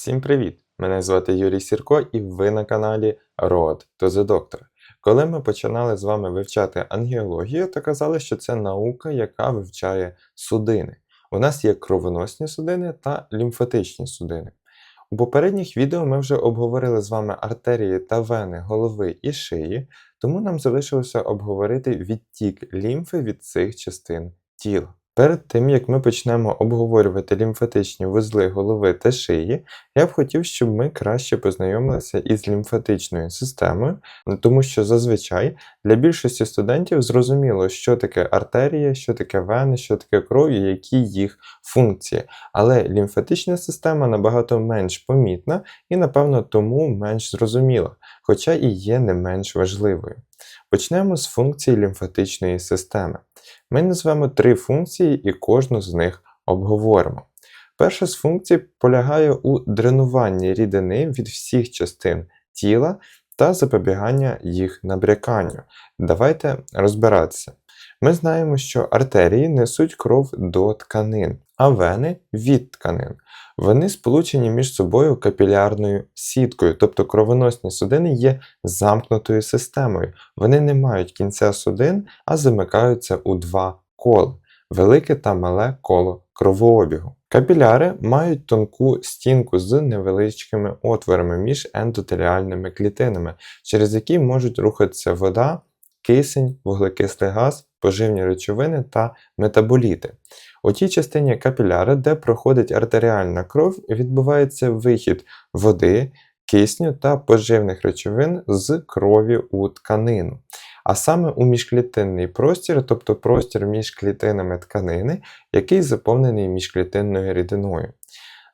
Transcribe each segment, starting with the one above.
Всім привіт! Мене звати Юрій Сірко і ви на каналі Road to the Doctor. Коли ми починали з вами вивчати ангіологію, то казали, що це наука, яка вивчає судини. У нас є кровоносні судини та лімфатичні судини. У попередніх відео ми вже обговорили з вами артерії та вени голови і шиї, тому нам залишилося обговорити відтік лімфи від цих частин тіла. Перед тим як ми почнемо обговорювати лімфатичні вузли голови та шиї, я б хотів, щоб ми краще познайомилися із лімфатичною системою, тому що зазвичай для більшості студентів зрозуміло, що таке артерія, що таке вени, що таке кров і які їх функції. Але лімфатична система набагато менш помітна і, напевно, тому менш зрозуміла, хоча і є не менш важливою. Почнемо з функцій лімфатичної системи. Ми назвемо три функції і кожну з них обговоримо. Перша з функцій полягає у дренуванні рідини від всіх частин тіла та запобігання їх набряканню. Давайте розбиратися. Ми знаємо, що артерії несуть кров до тканин, а вени від тканин. Вони сполучені між собою капілярною сіткою, тобто кровоносні судини є замкнутою системою. Вони не мають кінця судин, а замикаються у два кола велике та мале коло кровообігу. Капіляри мають тонку стінку з невеличкими отворами між ендотеліальними клітинами, через які можуть рухатися вода, кисень, вуглекислий газ, поживні речовини та метаболіти. У тій частині капіляри, де проходить артеріальна кров, відбувається вихід води, кисню та поживних речовин з крові у тканину. А саме у міжклітинний простір, тобто простір між клітинами тканини, який заповнений міжклітинною рідиною.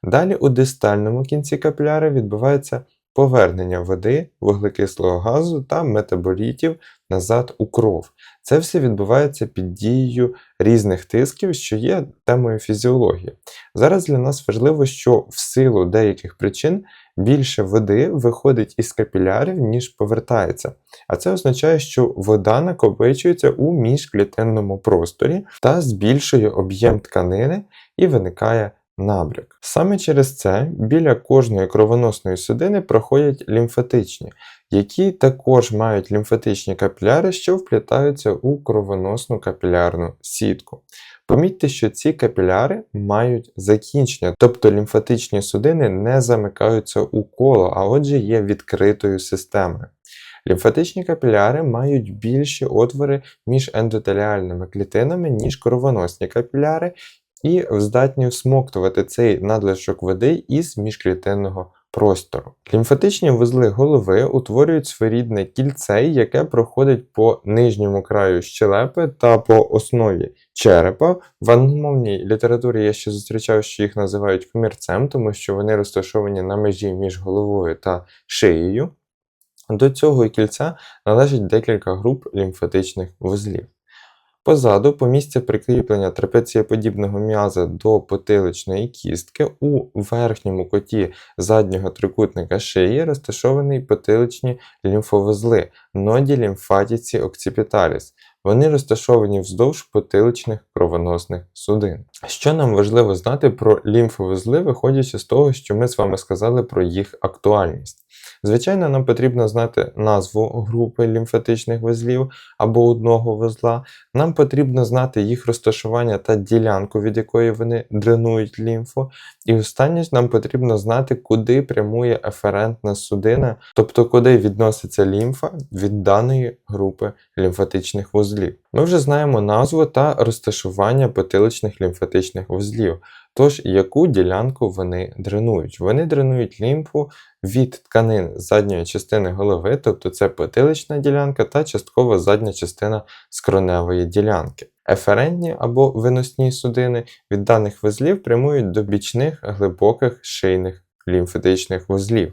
Далі у дистальному кінці капіляри відбувається повернення води, вуглекислого газу та метаболітів назад у кров. Це все відбувається під дією різних тисків, що є темою фізіології. Зараз для нас важливо, що в силу деяких причин більше води виходить із капілярів, ніж повертається. А це означає, що вода накопичується у міжклітинному просторі та збільшує об'єм тканини і виникає набряк. Саме через це біля кожної кровоносної судини проходять лімфатичні, які також мають лімфатичні капіляри, що вплітаються у кровоносну капілярну сітку. Помітьте, що ці капіляри мають закінчення, тобто лімфатичні судини не замикаються у коло, а отже є відкритою системою. Лімфатичні капіляри мають більші отвори між ендотеліальними клітинами, ніж кровоносні капіляри, і здатні всмоктувати цей надлишок води із міжклітинного простору. Лімфатичні вузли голови утворюють своєрідне кільце, яке проходить по нижньому краю щелепи та по основі черепа. В англомовній літературі я ще зустрічав, що їх називають комірцем, тому що вони розташовані на межі між головою та шиєю. До цього кільця належить декілька груп лімфатичних вузлів. Позаду, по місці прикріплення трапецієподібного м'яза до потиличної кістки, у верхньому коті заднього трикутника шиї розташовані потиличні лімфовузли, ноді лімфатіці окципіталіс. Вони розташовані вздовж потиличних кровоносних судин. Що нам важливо знати про лімфовузли, виходячи з того, що ми з вами сказали про їх актуальність. Звичайно, нам потрібно знати назву групи лімфатичних вузлів або одного вузла. Нам потрібно знати їх розташування та ділянку, від якої вони дренують лімфу. І останнє нам потрібно знати, куди прямує еферентна судина, тобто куди відноситься лімфа від даної групи лімфатичних вузлів. Ми вже знаємо назву та розташування потиличних лімфатичних вузлів. Тож, яку ділянку вони дренують? Вони дренують лімфу від тканин задньої частини голови, тобто це потилична ділянка та частково задня частина скроневої ділянки. Еферентні або виносні судини від даних вузлів прямують до бічних глибоких шийних лімфетичних вузлів.